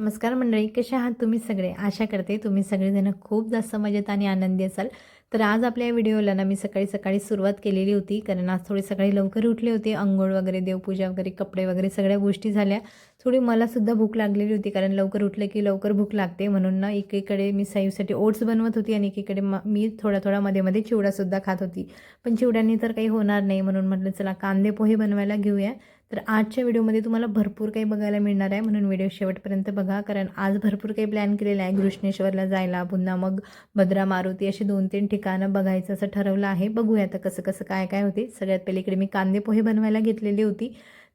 नमस्कार मंडळी कसे आहात तुम्ही सगळे? आशा करते तुम्ही सगळेजण खूप जास्त मजेत आणि आनंदी असाल. तर आज आपल्या या व्हिडिओला ना मी सकाळी सकाळी सुरुवात केलेली होती कारण आज थोडी सकाळी लवकर उठले होते. अंघोळ वगैरे देवपूजा वगैरे कपडे वगैरे सगळ्या गोष्टी झाल्या. थोडी मलासुद्धा भूक लागलेली होती कारण लवकर उठलं की लवकर भूक लागते. म्हणून ना एकीकडे मी साईसाठी ओट्स बनवत होती आणि एकीकडे म मी थोडा थोडा मध्ये मध्ये चिवडासुद्धा खात होती. पण चिवड्यांनी तर काही होणार नाही म्हणून म्हटलं चला कांदे पोहे बनवायला घेऊया. तर आजच्या व्हिडिओमध्ये तुम्हाला भरपूर काही बघायला मिळणार आहे. म्हणून व्हिडिओ शेवटपर्यंत बघा. कारण आज भरपूर काही प्लॅन केलेला आहे. घृष्णेश्वरला जायला पुन्हा मग भद्रा मारुती अशी दोन तीन ठिकाणं बघायचं असं ठरवलं आहे. बघूया आता कसं कसं काय काय होते. सगळ्यात पहिले इकडे मी कांदे पोहे बनवायला घेतलेली होती.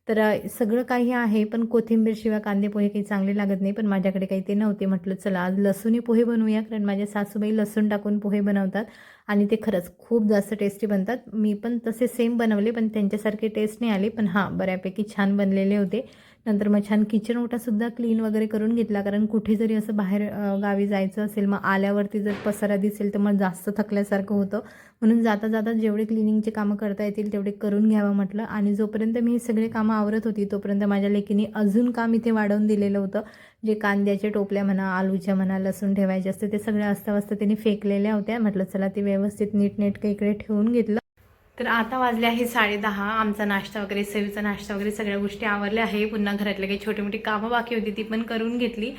तर सगळं काही आहे पण कोथिंबीरशिवाय कांदे पोहे काही चांगले लागत नाही. पण माझ्याकडे काही ते नव्हते. म्हटलं चला आज लसूणी पोहे बनवूया. कारण माझ्या सासूबाई लसूण टाकून पोहे बनवतात. आणि ते खरंच खूप जास्त टेस्टी बनतात. मी पण तसे सेम बनवले पण त्यांच्यासारखे टेस्ट नाही आले. पण हां बऱ्यापैकी छान बनलेले होते. नंतर मग छान किचन ओटासुद्धा क्लीन वगैरे करून घेतला. कारण कुठे जरी असं बाहेर गावी जायचं असेल मग आल्यावरती जर पसारा दिसेल तर मग जास्त थकल्यासारखं होतं. म्हणून जाता जाता जेवढे क्लिनिंगचे कामं करता येतील तेवढे करून घ्यावं म्हटलं. आणि जोपर्यंत मी हे सगळे कामं आवरत होती तोपर्यंत माझ्या लेकीने अजून काम इथे वाढवून दिलेलं होतं. जे कांद्याच्या टोपल्या म्हणा आलूच्या म्हणा लसूण ठेवायचे असते ते सगळ्या वाजता त्यांनी फेकलेल्या होत्या. म्हटलं चला ते व्यवस्थित नीटनेटकं इकडे ठेवून घेतलं. तर आता वाजले आहे साडे दहा आमचा नाश्ता वगैरे सेवीचा नाश्ता वगैरे सगळ्या गोष्टी आवरल्या आहे. पुन्हा घरातले काही छोटी मोठी कामं बाकी होती ती पण करून घेतली.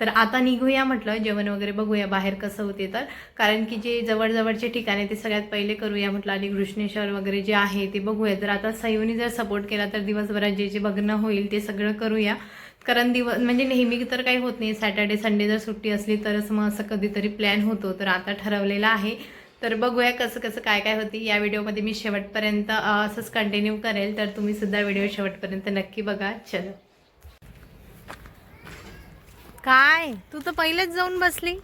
तर आता निघूया म्हटलं जेवण वगैरे बघूया बाहेर कसं होते तर. कारण की जे जवळजवळचे ठिकाण आहे ते सगळ्यात पहिले करूया म्हटलं आणि घृष्णेश्वर वगैरे जे आहे ते बघूया. तर आता सयुनी जर सपोर्ट केला तर दिवसभरात जे जे बघणं होईल ते सगळं करूया. कारण दिवस म्हणजे नेहमी तर काही होत नाही. सॅटर्डे संडे जर सुट्टी असली तरच मग असं कधीतरी प्लॅन होतो. तर आता ठरवलेलं आहे. तर बघूया कसं कसं काय काय होती. या व्हिडिओमध्ये मी शेवटपर्यंत असंच कंटिन्यू करेल. तर तुम्ही सुद्धा व्हिडिओ शेवटपर्यंत नक्की बघा. चल. काय? तू तर पहिलेच जाऊन बसली.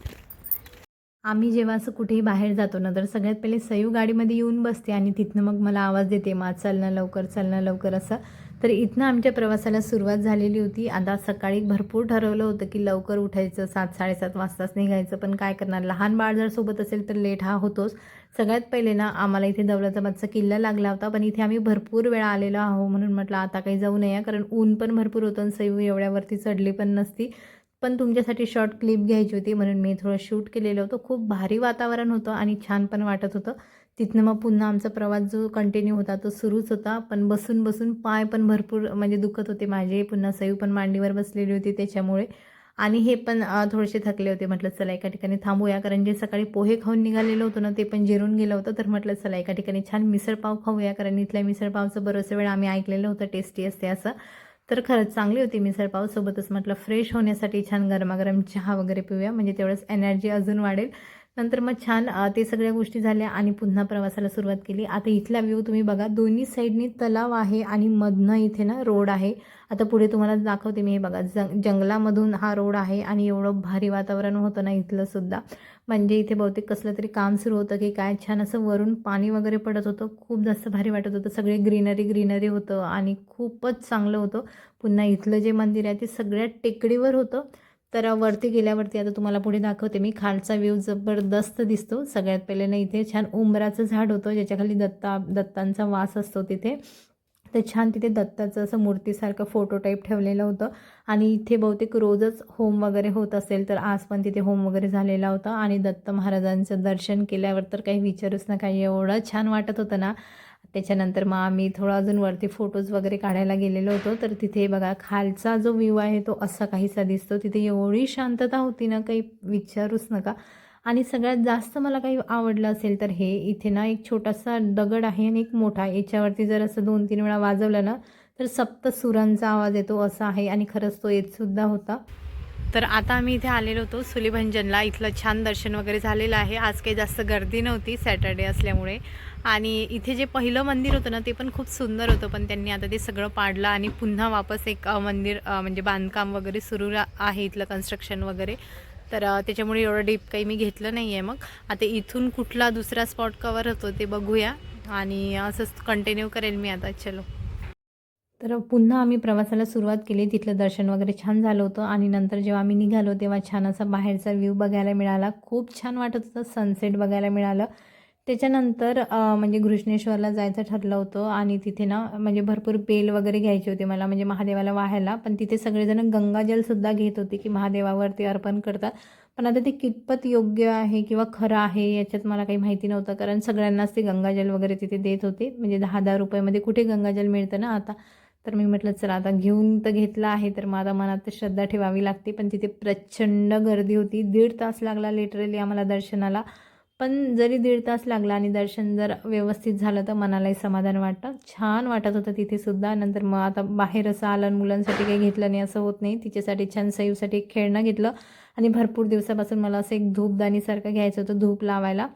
आम्ही जेव्हा असं कुठेही बाहेर जातो ना तर सगळ्यात पहिले सयू गाडीमध्ये येऊन बसते आणि तिथनं मग मला आवाज देते मा चलणं लवकर चलणं लवकर असं. तर इथनं आमच्या प्रवासाला सुरुवात झालेली होती. आता सकाळी भरपूर ठरवलं होतं की लवकर उठायचं सात साडेसात वाजताच निघायचं. पण काय करणार? लहान बाळ जर सोबत असेल तर लेट हा होतोच. सगळ्यात पहिले ना आम्हाला इथे दौलताबादचा किल्ला लागला होता. पण इथे आम्ही भरपूर वेळा आलेलो आहो म्हणून म्हटलं आता काही जाऊ नये. कारण ऊन पण भरपूर होतं आणि सैव एवढ्यावरती चढली पण नसती. पण तुमच्यासाठी शॉर्ट क्लिप घ्यायची होती म्हणून मी थोडं शूट केलेलं होतं. खूप भारी वातावरण होतं आणि छान पण वाटत होतं. तिथनं मग पुन्हा आमचा प्रवास जो कंटिन्यू होता तो सुरूच होता. पण बसून बसून पाय पण भरपूर म्हणजे दुखत होते माझे. पुन्हा सयू पण मांडीवर बसलेली होती त्याच्यामुळे. आणि हे पण थोडेसे थकले होते. म्हटलं चला एका ठिकाणी थांबूया. कारण जे सकाळी पोहे खाऊन निघालेलं होतं ना ते पण जिरून गेलं होतं. तर म्हटलं चला एका ठिकाणी छान मिसळपाव खाऊया. कारण इथल्या मिसळपावचं बरंचसं वेळ आम्ही ऐकलेलं होतं. टेस्टी असते असं. तर खरंच चांगली होती मिसळपाव सोबतच म्हटलं फ्रेश होण्यासाठी छान गरमागरम चहा वगैरे पिऊया. म्हणजे तेवढंच एनर्जी अजून वाढेल. नंतर मग छान ते सगळ्या गोष्टी झाल्या आणि पुन्हा प्रवासाला सुरुवात केली. आता इथला व्ह्यू तुम्ही बघा दोन्ही साईडनी तलाव आहे आणि मधनं इथे ना रोड आहे. आता पुढे तुम्हाला दाखवते मी हे बघा जंग जंगलामधून हा रोड आहे आणि एवढं भारी वातावरण होतं ना इथलं सुद्धा. म्हणजे इथे बहुतेक कसलं तरी काम सुरू होतं की काय छान असं वरून पाणी वगैरे पडत होतं. खूप जास्त भारी वाटत होतं. सगळे ग्रीनरी ग्रीनरी होतं आणि खूपच चांगलं होतं. पुन्हा इथलं जे मंदिर आहे ते सगळ्यात टेकडीवर होतं. तर वरती गेल्यावरती आता तुम्हाला पुढे दाखवते मी. खालचा व्ह्यू जबरदस्त दिसतो. सगळ्यात पहिले ना इथे छान उंबराचं झाड होतं. ज्याच्याखाली दत्ता दत्तांचा वास असतो तिथे. तर छान तिथे दत्ताचं असं मूर्तीसारखं फोटो टाईप ठेवलेलं होतं. आणि इथे बहुतेक रोजच होम वगैरे होत असेल तर आज पण तिथे होम वगैरे झालेला होता. आणि दत्त महाराजांचं दर्शन केल्यावर तर काही विचारूच नका. एवढं छान वाटत होतं ना. त्याच्यानंतर मग आम्ही थोडं अजून वरती फोटोज वगैरे काढायला गेलेलो होतो. तर तिथे बघा खालचा जो व्ह्यू आहे तो असा काहीसा दिसतो. तिथे एवढी शांतता होती ना काही विचारूच नका. आणि सगळ्यात जास्त मला काही आवडलं असेल तर हे इथे ना एक छोटासा दगड आहे आणि एक मोठा. याच्यावरती जर असं दोन तीन वेळा वाजवलं ना तर सप्त सुरांचा आवाज येतो असा आहे. आणि खरंच तो येतसुद्धा होता. तर आता आम्ही इथे आलेलो होतो सुलीभंजनला. इथलं छान दर्शन वगैरे झालेलं आहे. आज काही जास्त गर्दी नव्हती सॅटर्डे असल्यामुळे. आणि इथे जे पहिलं मंदिर होतं ना ते पण खूप सुंदर होतं. पण त्यांनी आता ते सगळं पाडलं आणि पुन्हा वापस एक मंदिर म्हणजे बांधकाम वगैरे सुरू आहे इथलं कन्स्ट्रक्शन वगैरे. तर त्याच्यामुळे एवढं डीप काही मी घेतलं नाही आहे मग. आता इथून कुठला दुसरा स्पॉट कवर होतो ते बघूया. आणि असंच कंटिन्यू करेल मी आता. चलो. तर पुन्हा आम्ही प्रवासाला सुरुवात केली. तिथलं दर्शन वगैरे छान झालं होतं आणि नंतर जेव्हा आम्ही निघालो तेव्हा छान असा बाहेरचा व्ह्यू बघायला मिळाला. खूप छान वाटत होतं सनसेट बघायला मिळालं. त्याच्यानंतर म्हणजे घृष्णेश्वरला जायचं ठरलं होतं आणि तिथे ना म्हणजे भरपूर बेल वगैरे घ्यायचे होते मला म्हणजे महादेवाला वाहायला. पण तिथे सगळेजण गंगाजलसुद्धा घेत होते की महादेवावरती अर्पण करतात. पण आता ते कितपत योग्य आहे किंवा खरं आहे याच्यात मला काही माहिती नव्हतं. कारण सगळ्यांनाच ते गंगाजल वगैरे तिथे देत होते. म्हणजे दहा दहा रुपयामध्ये कुठे गंगाजल मिळतं ना आता. तर मी म्हटलं चला आता घेऊन तर घेतलं आहे तर मग आता मनात तर श्रद्धा ठेवावी लागते. पण तिथे प्रचंड गर्दी होती. दीड तास लागला लिटरली आम्हाला दर्शनाला. पण जरी दीड तास लागला आणि दर्शन जर व्यवस्थित झालं तर मनालाही समाधान वाटतं. छान वाटत होतं तिथेसुद्धा नंतर मग आता बाहेर असं आलं मुलांसाठी काही घेतलं नाही असं होत नाही. तिच्यासाठी छान सईसाठी खेळणं घेतलं. आणि भरपूर दिवसापासून मला असं एक धूपदानीसारखं घ्यायचं होतं धूप लावायला.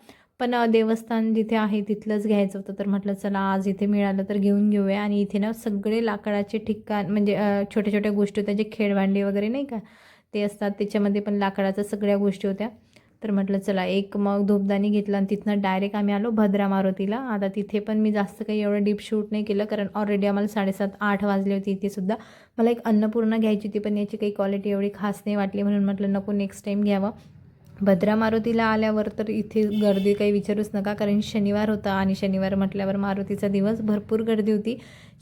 पण देवस्थान जिथे आहे तिथलंच घ्यायचं होतं. तर म्हटलं चला आज इथे मिळालं तर घेऊन घेऊया. आणि इथे ना सगळे लाकडाचे ठिकाण म्हणजे छोट्या छोट्या गोष्टी होत्या जे खेळभांडी वगैरे नाही का ते असतात. त्याच्यामध्ये पण लाकडाच्या सगळ्या गोष्टी होत्या. तर म्हटलं चला एक मग धूपदाणी घेतला आणि तिथनं डायरेक्ट आम्ही आलो भद्रा मारुतीला. आता तिथे पण मी जास्त काही एवढं डीप शूट नाही केलं कारण ऑलरेडी आम्हाला साडेसात आठ वाजले होते इथे सुद्धा. मला एक अन्नपूर्णा घ्यायची होती पण याची काही क्वालिटी एवढी खास नाही वाटली. म्हणून म्हटलं नको नेक्स्ट टाईम घ्यावं. भद्रा मारुतीला आल्यावर तर इथे गर्दी काही विचारूच नका कारण शनिवार होता आणि शनिवार म्हटल्यावर मारुतीचा दिवस भरपूर गर्दी होती.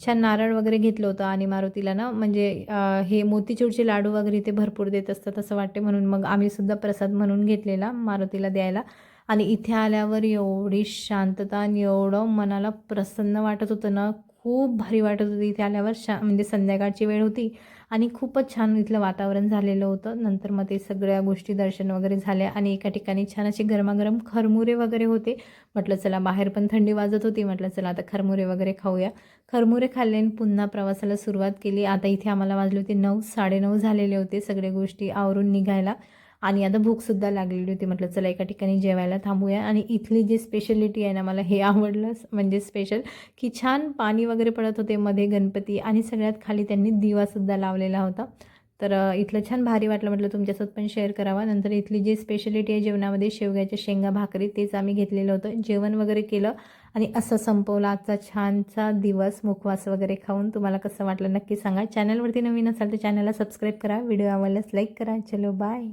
छान नारळ वगैरे घेतलं होतं आणि मारुतीला ना म्हणजे हे मोतीचूरचे लाडू वगैरे इथे भरपूर देत असतात असं वाटते म्हणून. मग आम्हीसुद्धा प्रसाद म्हणून घेतलेला मारुतीला द्यायला. आणि इथे आल्यावर एवढी शांतता आणि एवढं मनाला प्रसन्न वाटत होतं ना खूप भारी वाटत होती इथे आल्यावर. शा म्हणजे संध्याकाळची वेळ होती आणि खूपच छान इथलं वातावरण झालेलं होतं. नंतर मग ते सगळ्या गोष्टी दर्शन वगैरे झाल्या आणि एका ठिकाणी छान असे गरमागरम खरमुरे वगैरे होते. म्हटलं चला बाहेर पण थंडी वाजत होती. म्हटलं चला आता खरमुरे वगैरे खाऊया. खरमुरे खाल्ले आणि पुन्हा प्रवासाला सुरुवात केली. आता इथे आम्हाला वाजले होते नऊ साडेनऊ झालेले होते सगळे गोष्टी आवरून निघायला. आणि आता भूकसुद्धा लागलेली होती. म्हटलं चला एका ठिकाणी जेवायला थांबूया. आणि इथली जी स्पेशलिटी आहे ना मला हे आवडलं म्हणजे स्पेशल की छान पाणी वगैरे पडत होते मध्ये गणपती आणि सगळ्यात खाली त्यांनी दिवासुद्धा लावलेला होता. तर इथलं छान भारी वाटलं. म्हटलं तुमच्यासोबत पण शेअर करावा. नंतर इथली जी स्पेशलिटी आहे जेवणामध्ये शेवग्याच्या शेंगा भाकरी तेच आम्ही घेतलेलं होतं. जेवण वगैरे केलं आणि असं संपवलं. आजचा छानसा दिवस मुखवास वगैरे खाऊन. तुम्हाला कसं वाटलं नक्की सांगा. चॅनलवरती नवीन असाल तर चॅनलला सबस्क्राईब करा. व्हिडिओ आवडल्यास लाईक करा. चलो बाय